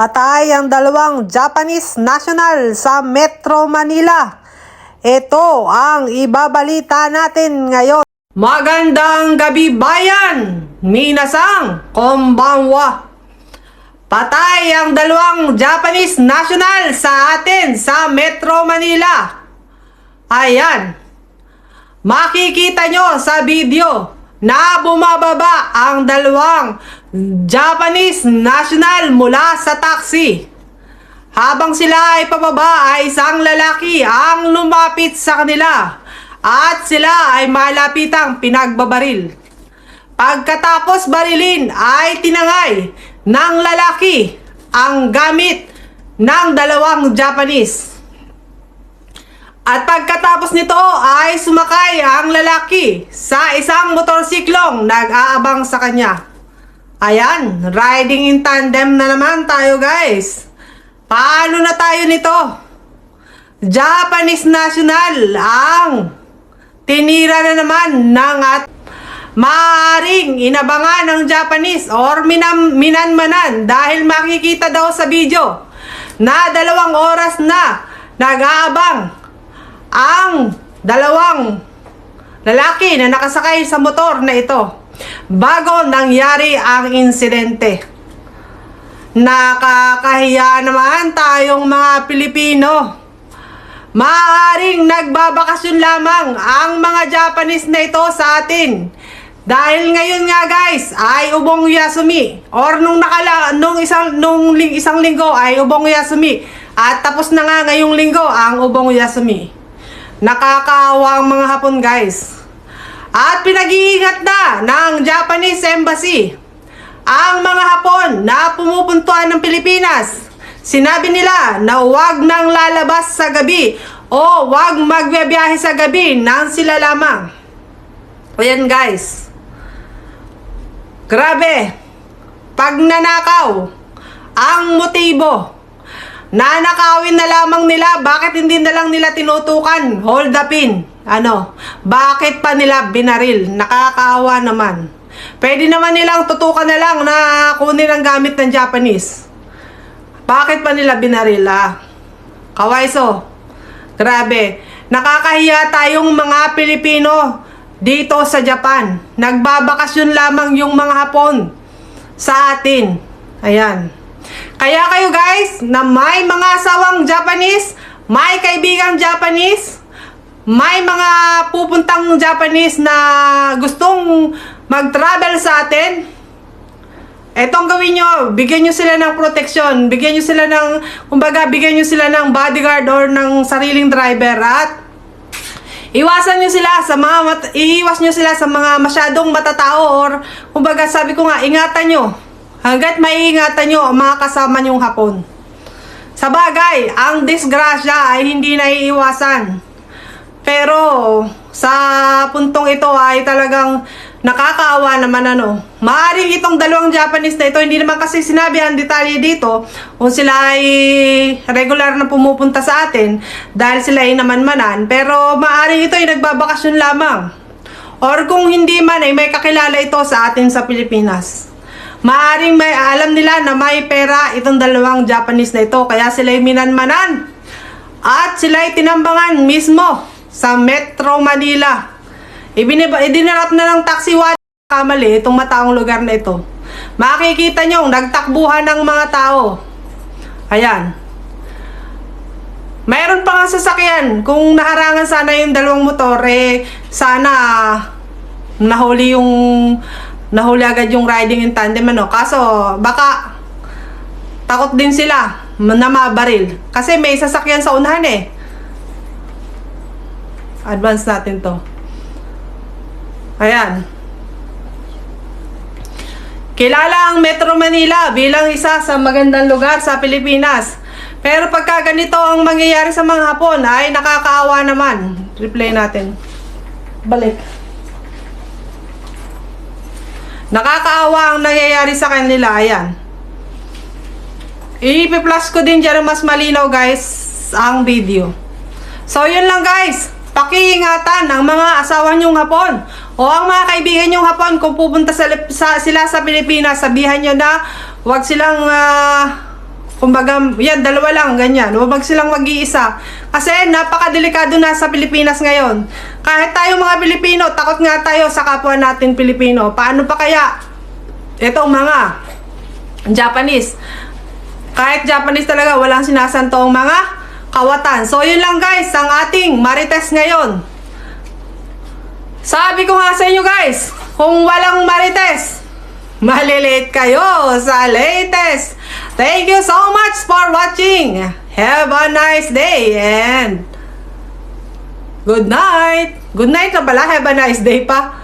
Patay ang dalawang Japanese national sa Metro Manila. Ito ang ibabalita natin ngayon. Magandang gabi bayan! Minasang konbanwa! Patay ang dalawang Japanese national sa atin sa Metro Manila. Ayan. Makikita nyo sa video na bumababa ang dalawang Japanese national mula sa taxi. Habang sila ay pababa ay isang lalaki ang lumapit sa kanila at sila ay malapitang pinagbabaril. Pagkatapos barilin ay tinangay ng lalaki ang gamit ng dalawang Japanese. At pagkatapos nito ay sumakay ang lalaki sa isang motorsiklong nag-aabang sa kanya. Ayan, riding in tandem na naman tayo guys. Paano na tayo nito? Japanese national ang tinira na naman ng at maaaring inabangan ng Japanese or minam, minanmanan dahil makikita daw sa video na dalawang oras na nag-aabang ang dalawang lalaki na nakasakay sa motor na ito bago nangyari ang insidente. Nakakahiya naman tayong mga Pilipino. Maaaring nagbabakasyon lamang ang mga Japanese na ito sa atin. Dahil ngayon nga guys ay ubong Yasumi or nung nakala nung isang nung ling, isang linggo ay ubong Yasumi at tapos na nga ngayong linggo ang ubong Yasumi. Nakakaawa ang mga Hapon guys. At pinag-iingat na ng Japanese Embassy ang mga Hapon na pumupuntuhan ng Pilipinas. Sinabi nila na huwag nang lalabas sa gabi o huwag magbiyahe sa gabi nang sila lamang. Ayan guys. Grabe. Pag nanakaw, ang motibo Nanakawin na nila, bakit hindi na lang nila tinutukan? Hold upin. Ano? Bakit pa nila binaril? Nakakaawa naman. Pwede naman nilang tutukan na lang na kunin ang gamit ng Japanese. Bakit pa nila binaril ah? Kawaiso. Grabe. Nakakahiya tayong mga Pilipino dito sa Japan. Nagbabakasyon lamang yung mga Hapon sa atin. Ayan. Kaya kayo guys, na may mga asawang Japanese, may kaibigang Japanese, may mga pupuntang Japanese na gustong mag-travel sa atin, etong gawin nyo, bigyan nyo sila ng protection, bigyan nyo sila ng, kumbaga, bigyan nyo sila ng bodyguard or ng sariling driver at Iwasan nyo sila sa mga mat- iiwas nyo sila sa mga masyadong matatao or kumbaga sabi ko nga ingatan nyo hanggat maiingatan nyo ang mga kasama nyong hapon. Sa bagay, ang disgrasya ay hindi naiiwasan. Pero sa puntong ito ay talagang nakakaawa naman ano. Maaring itong dalawang Japanese na ito, hindi naman kasi sinabi ang detalye dito kung sila ay regular na pumupunta sa atin dahil sila ay namanmanan. Pero maaring ito ay nagbabakasyon lamang. Or kung hindi man ay may kakilala ito sa atin sa Pilipinas. Maaring may alam nila na may pera itong dalawang Japanese na ito kaya sila ay minanmanan. At sila ay tinambangan mismo sa Metro Manila. Ibiniba, idinarap na ng taxi wala kamali itong mataong lugar na ito. Makikita nyo, nagtakbuhan ng mga tao. Ayan. Mayroon pa nga sasakyan. Kung naharangan sana yung dalawang motor, eh, sana nahuli yung nahuli agad yung riding in tandem ano. Kaso, baka takot din sila na mabaril. Kasi may sasakyan sa unahan eh. Advance natin to. Ayan. Kilala ang Metro Manila bilang isa sa magandang lugar sa Pilipinas. Pero pagka ganito ang mangyayari sa mga Hapon ay nakakaawa naman. Replay natin. Balik. Nakakaawa ang nangyayari sa kanila. Ayan. I-plus ko din dyan mas malinaw guys ang video. So yun lang guys. Pakiingatan ang mga asawa nyong hapon o ang mga kaibigan nyong hapon kung pupunta sa, sa, sila sa Pilipinas, sabihan nyo na wag silang ah, Kumbaga, yan, dalawa lang, ganyan. Huwag silang mag-iisa. Kasi napakadelikado na sa Pilipinas ngayon. Kahit tayo mga Pilipino, takot nga tayo sa kapwa natin Pilipino. Paano pa kaya itong mga Japanese? Kahit Japanese talaga, walang sinasantong mga kawatan. So, yun lang guys, ang ating Marites ngayon. Sabi ko nga sa inyo guys, kung walang Marites, malilate kayo sa latest. Thank you so much for watching. Have a nice day and good night. Good night na pala, have a nice day pa.